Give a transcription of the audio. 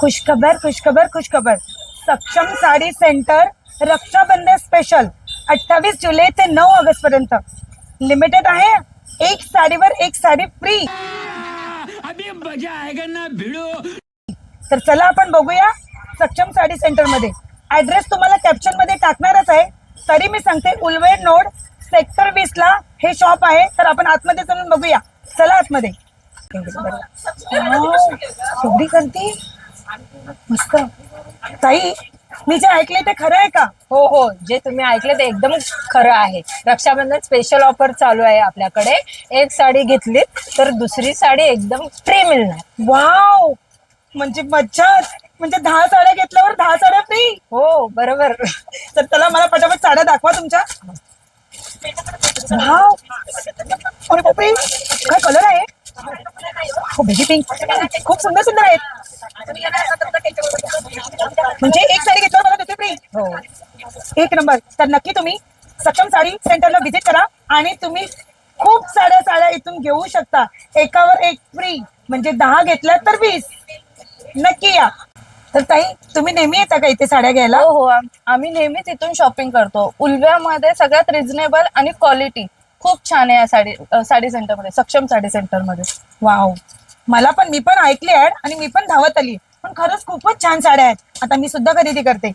खुशखबर खुशखबर खुशखबर. सक्षम sari centre Rakshabandhan special अठ्ठावीस जुलै ते नऊ ऑगस्ट पर्यंत. लिमिटेड आहे. एक साडीवर एक साडी फ्री अभी मजा आएगा ना भिड़ो। तर चला आपण बघूया सक्षम साडी सेंटरमध्ये. ऍड्रेस तुम्हाला कॅप्शनमध्ये टाकणारच आहे. तरी मी सांगते उलवेड नोड सेक्टर वीस ला हे शॉप आहे. तर आपण आतमध्ये जाऊन बघूया. चला आतमध्ये. एवढी गर्दी मस्त. ताई मी जे ऐकले ते खरं आहे का? हो हो. जे तुम्ही ऐकले ते एकदम खरं आहे. रक्षाबंधन स्पेशल ऑफर चालू आहे आपल्याकडे. एक साडी घेतली तर दुसरी साडी एकदम फ्री मिळणार. वाव! म्हणजे मज्जाच. म्हणजे दहा साड्या घेतल्यावर दहा साड्या फ्री हो बरोबर. तर चला मला पटापट साड्या दाखवा तुमच्या. वाव! अरे बापरे काय कलर आहे? हो बेबी पिंक खूप सुंदर सुंदर आहेत. म्हणजे एक साडी घेतल्यावर मला दुसरी फ्री हो. एक नंबर. तर नक्की तुम्ही सक्षम साडी सेंटरला व्हिजिट करा आणि तुम्ही खूप साड्या साड्या इथून घेऊ शकता. एकावर एक फ्री म्हणजे दहा घेतल्या तर वीस. नक्की या. तर ताई तुम्ही नेहमी येता का इथे साड्या घ्यायला? हो हो. आम- आम्ही नेहमीच इथून शॉपिंग करतो. उलव्यामध्ये सगळ्यात रिझनेबल आणि क्वालिटी खूप छान आहे या साडी साडी सेंटरमध्ये सक्षम साडी सेंटरमध्ये. वाव. मला पण मी पण ऐकली ऍड आणि मी पण धावत आली. पण खरंच खूपच छान साड्या आहेत. आता मी सुद्धा खरेदी करते.